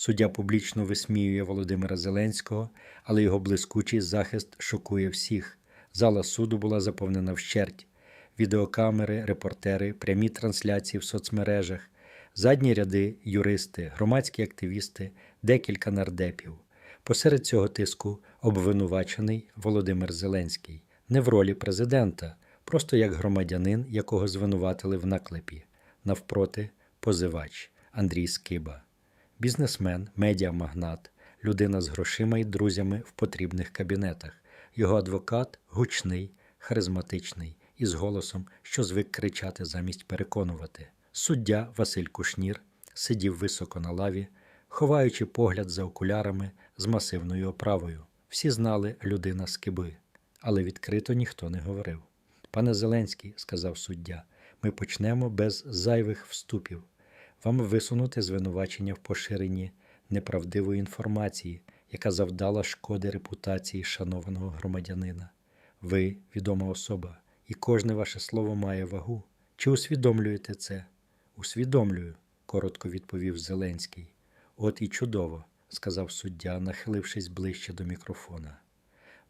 Суддя публічно висміює Володимира Зеленського, але його блискучий захист шокує всіх. Зала суду була заповнена вщерть. Відеокамери, репортери, прямі трансляції в соцмережах, задні ряди, юристи, громадські активісти, декілька нардепів. Посеред цього тиску обвинувачений Володимир Зеленський не в ролі президента, просто як громадянин, якого звинуватили в наклепі. Навпроти позивач Андрій Скиба, бізнесмен, медіамагнат, людина з грошима і друзями в потрібних кабінетах. Його адвокат гучний, харизматичний і з голосом, що звик кричати замість переконувати. Суддя Василь Кушнір сидів високо на лаві, ховаючи погляд за окулярами з масивною оправою. Всі знали людина з киби, але відкрито ніхто не говорив. Пане Зеленський, сказав суддя, ми почнемо без зайвих вступів. Вам висунути звинувачення в поширенні неправдивої інформації, яка завдала шкоди репутації шанованого громадянина. Ви відома особа, і кожне ваше слово має вагу. Чи усвідомлюєте це? Усвідомлюю, коротко відповів Зеленський. От і чудово, сказав суддя, нахилившись ближче до мікрофона.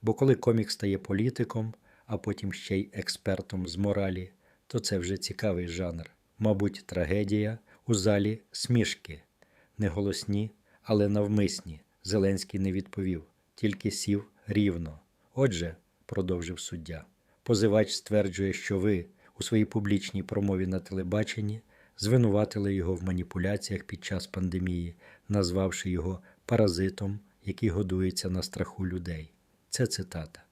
Бо коли комік стає політиком, а потім ще й експертом з моралі, то це вже цікавий жанр. Мабуть, трагедія у залі смішки, не голосні, але навмисні. Зеленський не відповів, тільки сів рівно. Отже, продовжив суддя, позивач стверджує, що ви у своїй публічній промові на телебаченні звинуватили його в маніпуляціях під час пандемії, назвавши його паразитом, який годується на страху людей. Це цитата.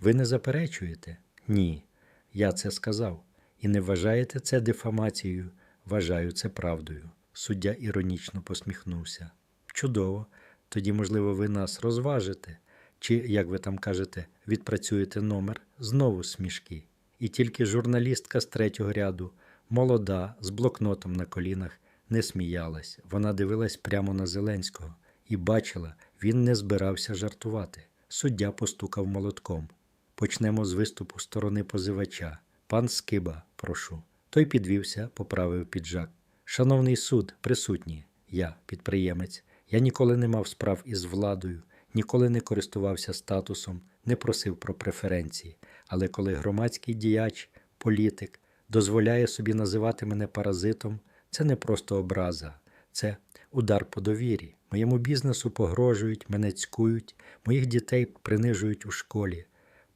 Ви не заперечуєте? Ні. Я це сказав. І не вважаєте це дефамацією, вважаю це правдою. Суддя іронічно посміхнувся. Чудово. Тоді, можливо, ви нас розважите, чи, як ви там кажете, відпрацюєте номер знову смішки. І тільки журналістка з третього ряду, молода, з блокнотом на колінах, не сміялась. Вона дивилась прямо на Зеленського і бачила, він не збирався жартувати. Суддя постукав молотком. Почнемо з виступу сторони позивача. Пан Скиба, прошу. Той підвівся, поправив піджак. Шановний суд, присутній, я, підприємець, я ніколи не мав справ із владою, ніколи не користувався статусом, не просив про преференції. Але коли громадський діяч, політик дозволяє собі називати мене паразитом, це не просто образа, це удар по довірі. Моєму бізнесу погрожують, мене цькують, моїх дітей принижують у школі.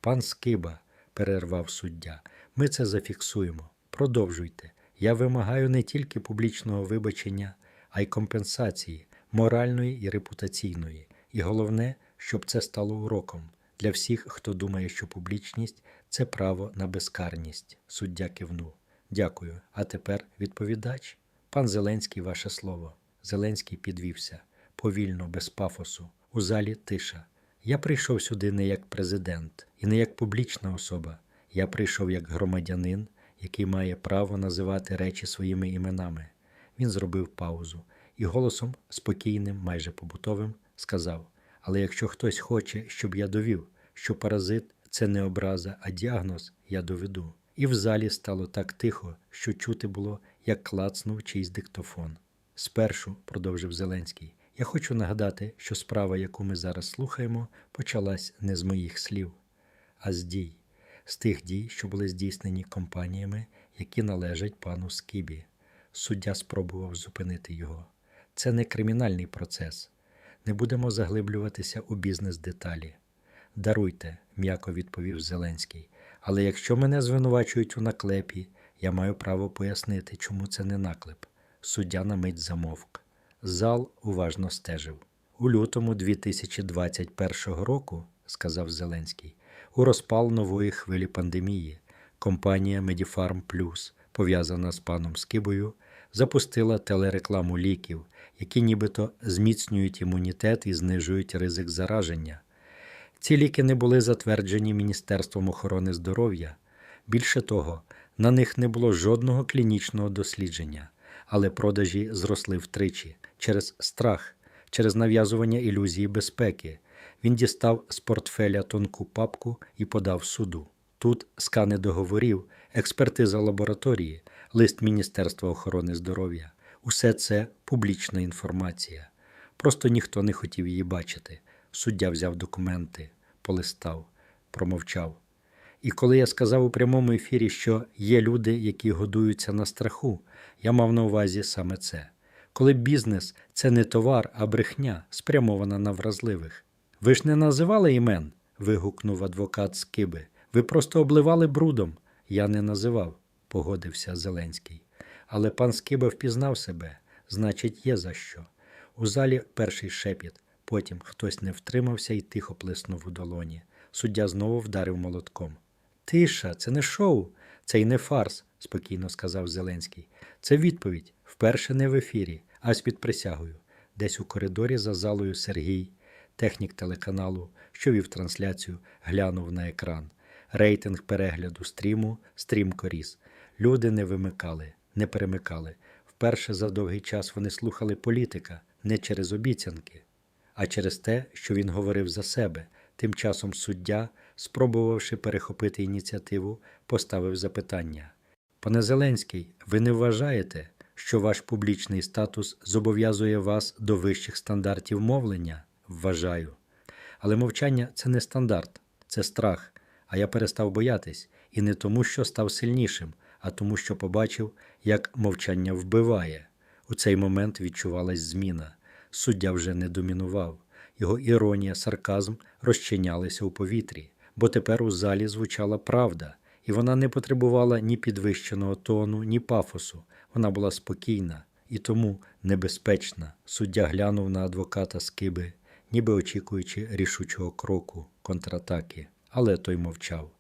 Пан Скиба, перервав суддя, ми це зафіксуємо. Продовжуйте. Я вимагаю не тільки публічного вибачення, а й компенсації, моральної і репутаційної. І головне, щоб це стало уроком для всіх, хто думає, що публічність це право на безкарність. Суддя кивнув. Дякую. А тепер відповідач. Пан Зеленський, ваше слово. Зеленський підвівся повільно, без пафосу. У залі тиша. Я прийшов сюди не як президент і не як публічна особа. Я прийшов як громадянин, який має право називати речі своїми іменами. Він зробив паузу і голосом спокійним, майже побутовим, сказав: Але якщо хтось хоче, щоб я довів, що паразит це не образа, а діагноз, я доведу. І в залі стало так тихо, що чути було, як клацнув чийсь диктофон. Спершу, продовжив Зеленський, я хочу нагадати, що справа, яку ми зараз слухаємо, почалась не з моїх слів, а з дій, з тих дій, що були здійснені компаніями, які належать пану Скібі. Суддя спробував зупинити його. Це не кримінальний процес. Не будемо заглиблюватися у бізнес-деталі. Даруйте, м'яко відповів Зеленський. Але якщо мене звинувачують у наклепі, я маю право пояснити, чому це не наклеп. Суддя на мить замовк. Зал уважно стежив. У лютому 2021 року, сказав Зеленський, у розпал нової хвилі пандемії, компанія Медіфарм Плюс, пов'язана з паном Скибою, запустила телерекламу ліків, які нібито зміцнюють імунітет і знижують ризик зараження. Ці ліки не були затверджені Міністерством охорони здоров'я. Більше того, на них не було жодного клінічного дослідження, але продажі зросли втричі через страх, через нав'язування ілюзії безпеки. Він дістав з портфеля тонку папку і подав суду. Тут скани договорів, експертиза лабораторії, лист Міністерства охорони здоров'я. Усе це публічна інформація. Просто ніхто не хотів її бачити. Суддя взяв документи, полистав, промовчав. І коли я сказав у прямому ефірі, що є люди, які годуються на страху, я мав на увазі саме це. Коли бізнес це не товар, а брехня, спрямована на вразливих. Ви ж не називали імен? вигукнув адвокат Скиби. Ви просто обливали брудом. Я не називав, погодився Зеленський. Але пан Скиба впізнав себе, значить, є за що. У залі перший шепіт, потім хтось не втримався і тихо плеснув у долоні. Суддя знову вдарив молотком. Тиша, це не шоу, це й не фарс, спокійно сказав Зеленський. Це відповідь. Вперше не в ефірі, а з під присягою. Десь у коридорі за залою Сергій, технік телеканалу, що вів трансляцію, глянув на екран. Рейтинг перегляду стріму стрімко ріс. Люди не вимикали, не перемикали. Вперше за довгий час вони слухали політика не через обіцянки, а через те, що він говорив за себе. Тим часом суддя, спробувавши перехопити ініціативу, поставив запитання. Пане Зеленський, ви не вважаєте, що ваш публічний статус зобов'язує вас до вищих стандартів мовлення? Вважаю. Але мовчання це не стандарт, це страх. А я перестав боятись, і не тому, що став сильнішим, а тому, що побачив, як мовчання вбиває. У цей момент відчувалась зміна. Суддя вже не домінував. Його іронія, сарказм розчинялися у повітрі, бо тепер у залі звучала правда, і вона не потребувала ні підвищеного тону, ні пафосу. Вона була спокійна і тому небезпечна. Суддя глянув на адвоката Скиби, ніби очікуючи рішучого кроку, контратаки, але той мовчав.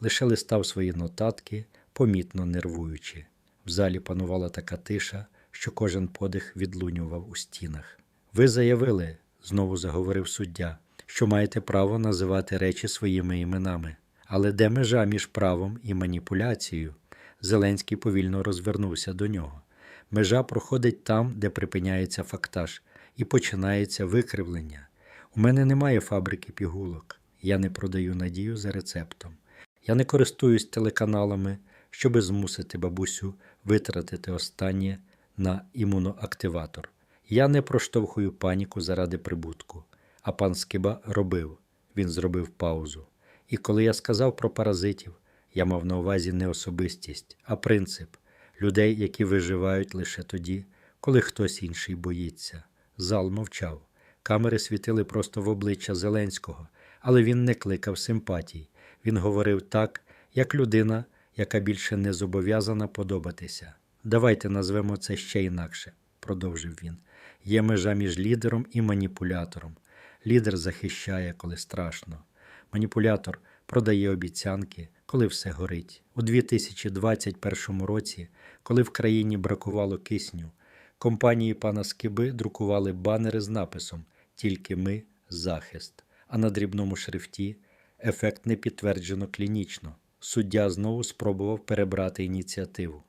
Лише листав свої нотатки, помітно нервуючи. В залі панувала така тиша, що кожен подих відлунював у стінах. Ви заявили, знову заговорив суддя, що маєте право називати речі своїми іменами. Але де межа між правом і маніпуляцією? Зеленський повільно розвернувся до нього. Межа проходить там, де припиняється фактаж, і починається викривлення. У мене немає фабрики пігулок. Я не продаю надію за рецептом. Я не користуюсь телеканалами, щоби змусити бабусю витратити останнє на імуноактиватор. Я не проштовхую паніку заради прибутку. А пан Скиба робив. Він зробив паузу. І коли я сказав про паразитів, я мав на увазі не особистість, а принцип людей, які виживають лише тоді, коли хтось інший боїться. Зал мовчав. Камери світили просто в обличчя Зеленського, але він не кликав симпатій. Він говорив так, як людина, яка більше не зобов'язана подобатися. Давайте назвемо це ще інакше, продовжив він. Є межа між лідером і маніпулятором. Лідер захищає, коли страшно. Маніпулятор продає обіцянки, коли все горить. У 2021 році, коли в країні бракувало кисню, компанії пана Скиби друкували банери з написом Тільки ми захист, а на дрібному шрифті ефект не підтверджено клінічно. Суддя знову спробував перебрати ініціативу.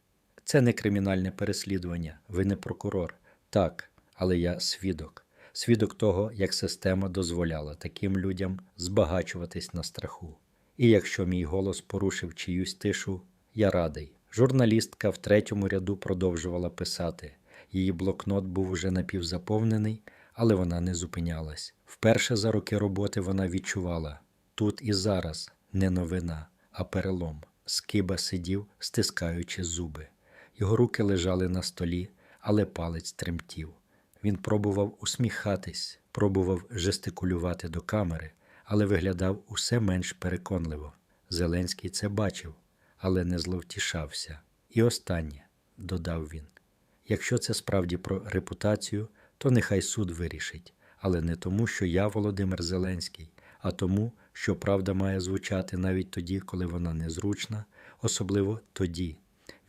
Це не кримінальне переслідування, ви не прокурор. Так, але я свідок. Свідок того, як система дозволяла таким людям збагачуватись на страху. І якщо мій голос порушив чиюсь тишу, я радий. Журналістка в третьому ряду продовжувала писати. Її блокнот був уже напівзаповнений, але вона не зупинялась. Вперше за роки роботи вона відчувала тут і зараз не новина, а перелом. Скиба сидів, стискаючи зуби. Його руки лежали на столі, але палець тремтів. Він пробував усміхатись, пробував жестикулювати до камери, але виглядав усе менш переконливо. Зеленський це бачив, але не зловтішався. І останнє, додав він. Якщо це справді про репутацію, то нехай суд вирішить, але не тому, що я Володимир Зеленський, а тому, що правда має звучати навіть тоді, коли вона незручна, особливо тоді.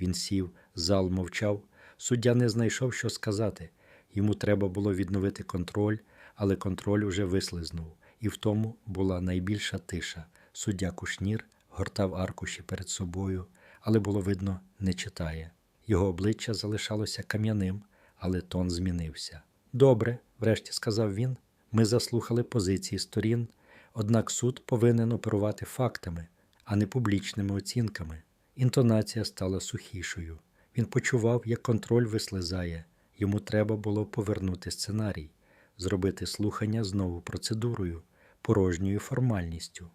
Він сів, зал мовчав, суддя не знайшов, що сказати. Йому треба було відновити контроль, але контроль уже вислизнув, і в тому була найбільша тиша. Суддя Кушнір гортав аркуші перед собою, але було видно, не читає. Його обличчя залишалося кам'яним, але тон змінився. Добре, врешті сказав він. Ми заслухали позиції сторін, однак суд повинен оперувати фактами, а не публічними оцінками. Інтонація стала сухішою. Він почував, як контроль вислизає. Йому треба було повернути сценарій. зробити слухання знову процедурою, порожньою формальністю.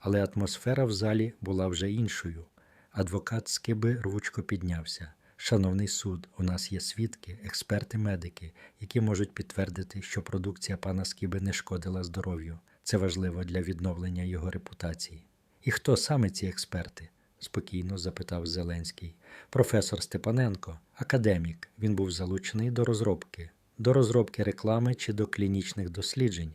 Але атмосфера в залі була вже іншою. Адвокат Скиби рвучко піднявся. Шановний суд, у нас є свідки, експерти, медики, які можуть підтвердити, що продукція пана Скиби не шкодила здоров'ю. Це важливо для відновлення його репутації. І хто саме ці експерти? спокійно запитав Зеленський. Професор Степаненко, академік. Він був залучений до розробки, до розробки реклами чи до клінічних досліджень.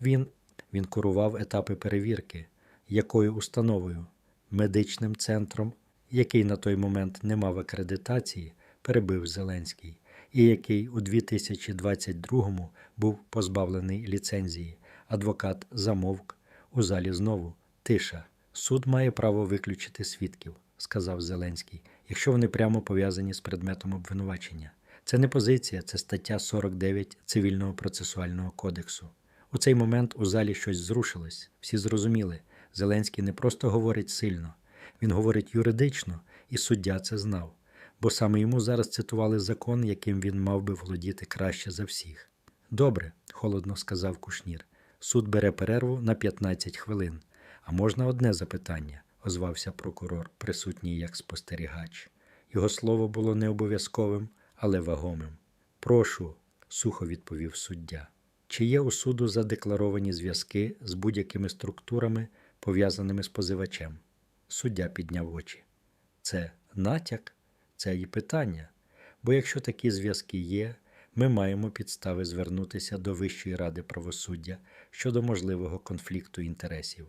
Він, він курував етапи перевірки, якою установою, медичним центром, який на той момент не мав акредитації, перебив Зеленський, і який у 2022-му був позбавлений ліцензії. Адвокат замовк у залі знову тиша. Суд має право виключити свідків, сказав Зеленський, якщо вони прямо пов'язані з предметом обвинувачення. Це не позиція, це стаття 49 Цивільного процесуального кодексу. У цей момент у залі щось зрушилось. Всі зрозуміли. Зеленський не просто говорить сильно, він говорить юридично, і суддя це знав, бо саме йому зараз цитували закон, яким він мав би володіти краще за всіх. Добре, холодно сказав Кушнір. Суд бере перерву на 15 хвилин. А можна одне запитання? озвався прокурор, присутній як спостерігач. Його слово було не обов'язковим, але вагомим. Прошу, сухо відповів суддя. Чи є у суду задекларовані зв'язки з будь-якими структурами, пов'язаними з позивачем? Суддя підняв очі. Це натяк, це і питання. Бо якщо такі зв'язки є, ми маємо підстави звернутися до Вищої ради правосуддя щодо можливого конфлікту інтересів.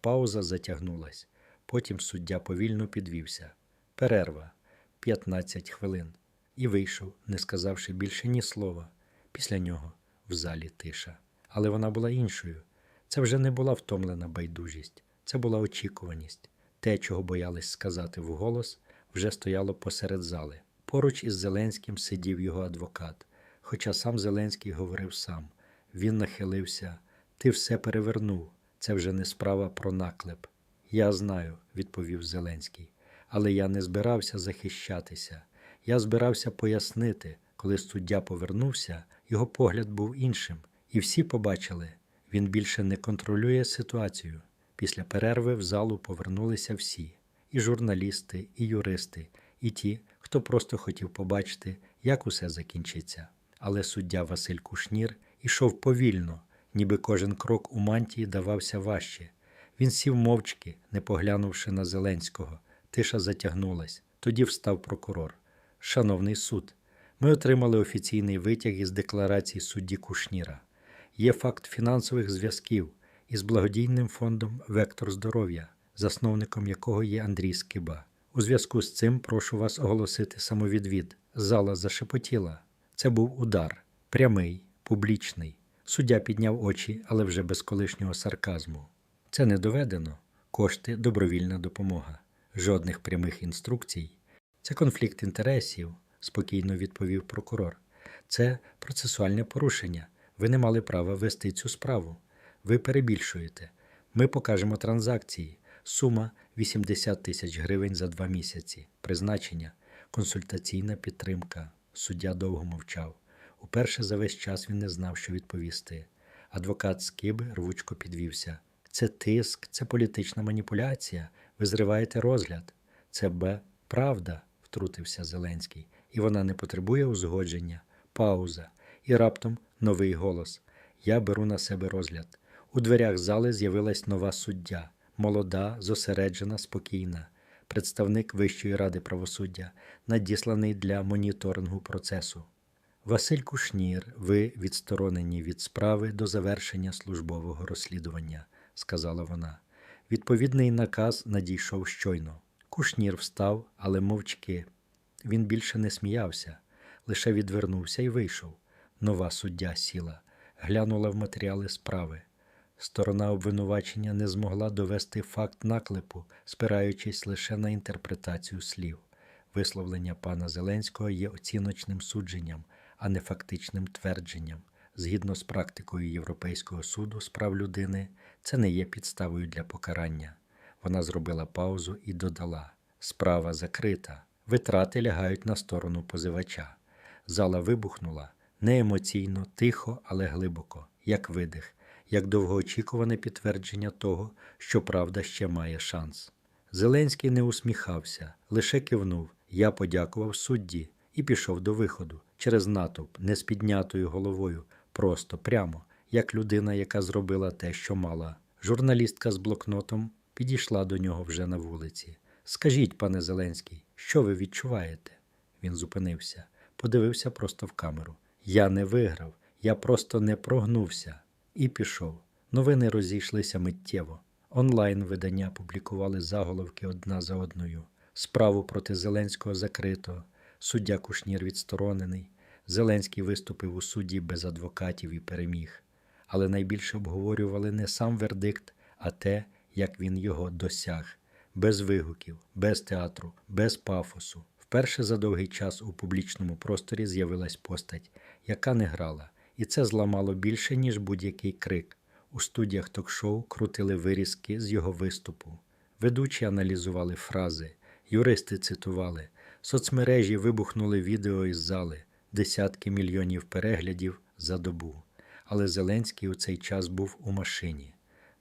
Пауза затягнулась. Потім суддя повільно підвівся. Перерва 15 хвилин. І вийшов, не сказавши більше ні слова. Після нього в залі тиша. Але вона була іншою. Це вже не була втомлена байдужість, це була очікуваність. Те, чого боялись сказати вголос, вже стояло посеред зали. Поруч із Зеленським сидів його адвокат. Хоча сам Зеленський говорив сам. Він нахилився. Ти все перевернув. Це вже не справа про наклеп. Я знаю, відповів Зеленський, але я не збирався захищатися. Я збирався пояснити, коли суддя повернувся, його погляд був іншим, і всі побачили, він більше не контролює ситуацію. Після перерви в залу повернулися всі: і журналісти, і юристи, і ті, хто просто хотів побачити, як усе закінчиться. Але суддя Василь Кушнір ішов повільно, ніби кожен крок у мантії давався важче. Він сів мовчки, не поглянувши на Зеленського. Тиша затягнулась. Тоді встав прокурор. Шановний суд, ми отримали офіційний витяг із декларації судді Кушніра. Є факт фінансових зв'язків із благодійним фондом Вектор здоров'я, засновником якого є Андрій Скиба. У зв'язку з цим прошу вас оголосити самовідвід. Зала зашепотіла. Це був удар, прямий, публічний. Суддя підняв очі, але вже без колишнього сарказму. Це не доведено. Кошти добровільна допомога. Жодних прямих інструкцій. Це конфлікт інтересів, спокійно відповів прокурор. Це процесуальне порушення. Ви не мали права вести цю справу. Ви перебільшуєте. Ми покажемо транзакції. Сума 80 тисяч гривень за два місяці. Призначення, консультаційна підтримка. Суддя довго мовчав. Уперше за весь час він не знав, що відповісти. Адвокат Скиби рвучко підвівся. Це тиск, це політична маніпуляція. Ви зриваєте розгляд. Це Б. Правда, втрутився Зеленський, і вона не потребує узгодження. Пауза. І раптом новий голос. Я беру на себе розгляд. У дверях зали з'явилась нова суддя, молода, зосереджена, спокійна, представник Вищої ради правосуддя, надісланий для моніторингу процесу. Василь Кушнір, ви відсторонені від справи до завершення службового розслідування, сказала вона. Відповідний наказ надійшов щойно. Кушнір встав, але мовчки. Він більше не сміявся, лише відвернувся і вийшов. Нова суддя сіла, глянула в матеріали справи. Сторона обвинувачення не змогла довести факт наклепу, спираючись лише на інтерпретацію слів. Висловлення пана Зеленського є оціночним судженням, а не фактичним твердженням. Згідно з практикою Європейського суду з прав людини, це не є підставою для покарання. Вона зробила паузу і додала: справа закрита, витрати лягають на сторону позивача. Зала вибухнула. не емоційно, тихо, але глибоко, як видих, як довгоочікуване підтвердження того, що правда ще має шанс. Зеленський не усміхався, лише кивнув. Я подякував судді і пішов до виходу через натовп, не з піднятою головою, просто прямо, як людина, яка зробила те, що мала. Журналістка з блокнотом підійшла до нього вже на вулиці. Скажіть, пане Зеленський, що ви відчуваєте? Він зупинився, подивився просто в камеру. Я не виграв, я просто не прогнувся. І пішов. Новини розійшлися миттєво. Онлайн видання публікували заголовки одна за одною. Справу проти Зеленського закрито, суддя Кушнір відсторонений. Зеленський виступив у суді без адвокатів і переміг. Але найбільше обговорювали не сам вердикт, а те, як він його досяг. Без вигуків, без театру, без пафосу. Вперше за довгий час у публічному просторі з'явилась постать, яка не грала, і це зламало більше, ніж будь-який крик. У студіях ток-шоу крутили вирізки з його виступу. Ведучі аналізували фрази, юристи цитували, соцмережі вибухнули відео із зали, десятки мільйонів переглядів за добу. Але Зеленський у цей час був у машині,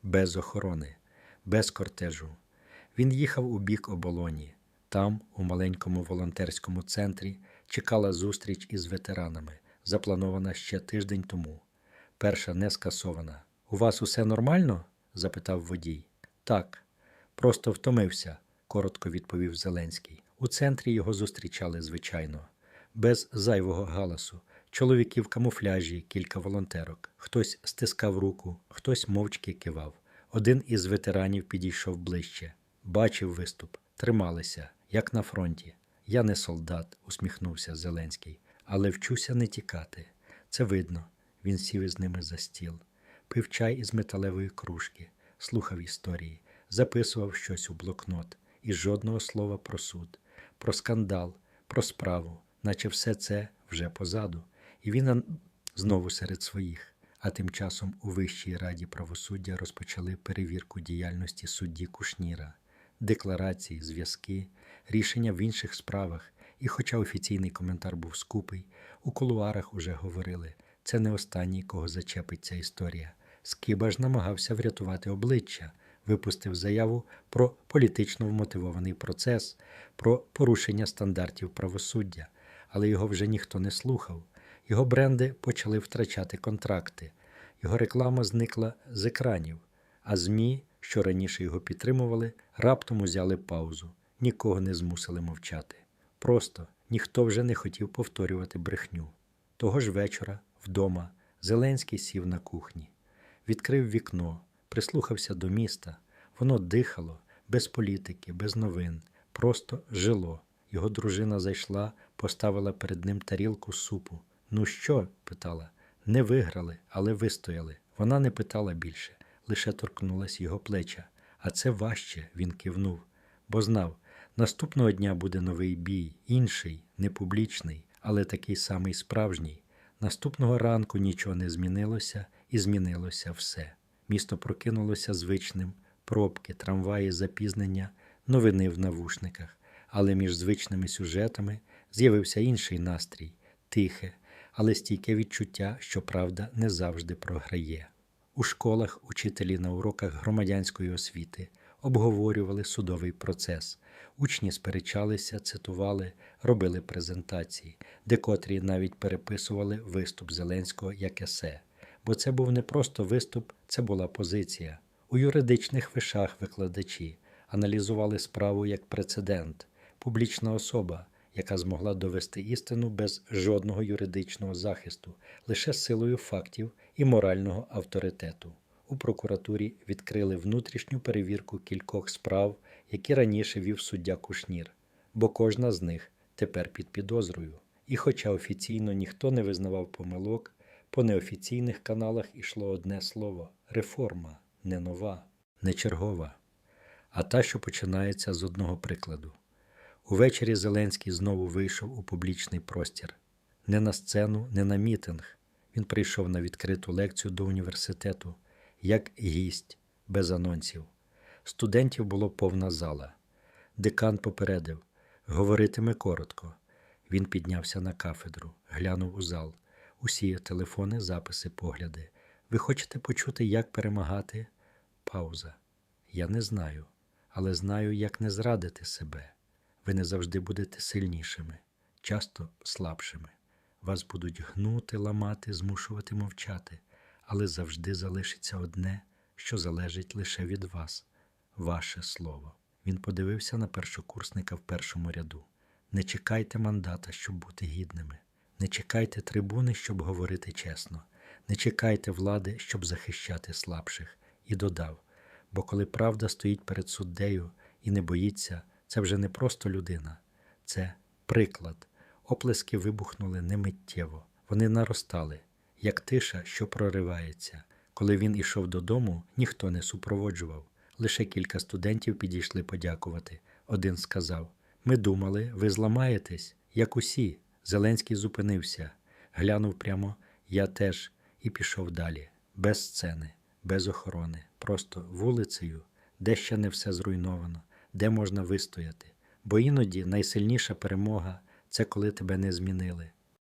без охорони, без кортежу. Він їхав у бік оболоні. Там, у маленькому волонтерському центрі, чекала зустріч із ветеранами, запланована ще тиждень тому. Перша не скасована. У вас усе нормально? запитав водій. Так, просто втомився, коротко відповів Зеленський. У центрі його зустрічали звичайно, без зайвого галасу. Чоловіки в камуфляжі, кілька волонтерок. Хтось стискав руку, хтось мовчки кивав. Один із ветеранів підійшов ближче. Бачив виступ, трималися, як на фронті. Я не солдат, усміхнувся Зеленський, але вчуся не тікати. Це видно. Він сів із ними за стіл, пив чай із металевої кружки, слухав історії, записував щось у блокнот і жодного слова про суд, про скандал, про справу, наче все це вже позаду. І він знову серед своїх. А тим часом у Вищій раді правосуддя розпочали перевірку діяльності судді Кушніра, декларації, зв'язки, рішення в інших справах. І, хоча офіційний коментар був скупий, у кулуарах уже говорили це не останній, кого зачепить ця історія. Скиба ж намагався врятувати обличчя, випустив заяву про політично вмотивований процес, про порушення стандартів правосуддя, але його вже ніхто не слухав. Його бренди почали втрачати контракти, його реклама зникла з екранів, а ЗМІ, що раніше його підтримували, раптом узяли паузу, нікого не змусили мовчати. Просто ніхто вже не хотів повторювати брехню. Того ж вечора, вдома, Зеленський сів на кухні, відкрив вікно, прислухався до міста. Воно дихало, без політики, без новин, просто жило. Його дружина зайшла, поставила перед ним тарілку супу. Ну що? питала. Не виграли, але вистояли. Вона не питала більше, лише торкнулась його плеча. А це важче, він кивнув, бо знав, наступного дня буде новий бій, інший, не публічний, але такий самий справжній. Наступного ранку нічого не змінилося, і змінилося все. Місто прокинулося звичним, пробки, трамваї, запізнення, новини в навушниках, але між звичними сюжетами з'явився інший настрій тихе, але стійке відчуття, що правда не завжди програє. У школах учителі на уроках громадянської освіти обговорювали судовий процес. Учні сперечалися, цитували, робили презентації, декотрі навіть переписували виступ Зеленського як есе. Бо це був не просто виступ, це була позиція. У юридичних вишах викладачі аналізували справу як прецедент, публічна особа, яка змогла довести істину без жодного юридичного захисту, лише силою фактів і морального авторитету. У прокуратурі відкрили внутрішню перевірку кількох справ, які раніше вів суддя Кушнір, бо кожна з них тепер під підозрою. І, хоча офіційно ніхто не визнавав помилок, по неофіційних каналах ішло одне слово реформа, не нова, не чергова, а та, що починається з одного прикладу. Увечері Зеленський знову вийшов у публічний простір. Не на сцену, не на мітинг. Він прийшов на відкриту лекцію до університету, як гість, без анонсів. Студентів було повна зала. Декан попередив говоритиме коротко. Він піднявся на кафедру, глянув у зал. Усі телефони, записи, погляди. Ви хочете почути, як перемагати? Пауза. Я не знаю, але знаю, як не зрадити себе. Ви не завжди будете сильнішими, часто слабшими. Вас будуть гнути, ламати, змушувати мовчати, але завжди залишиться одне, що залежить лише від вас ваше слово. Він подивився на першокурсника в першому ряду. Не чекайте мандата, щоб бути гідними. Не чекайте трибуни, щоб говорити чесно. Не чекайте влади, щоб захищати слабших. І додав: бо коли правда стоїть перед суддею і не боїться, це вже не просто людина, це приклад. Оплески вибухнули немиттєво. Вони наростали, як тиша, що проривається. Коли він ішов додому, ніхто не супроводжував. Лише кілька студентів підійшли подякувати. Один сказав: Ми думали, ви зламаєтесь, як усі. Зеленський зупинився, глянув прямо, я теж, і пішов далі, без сцени, без охорони, просто вулицею, де ще не все зруйновано, де можна вистояти. Бо іноді найсильніша перемога це коли тебе не змінили,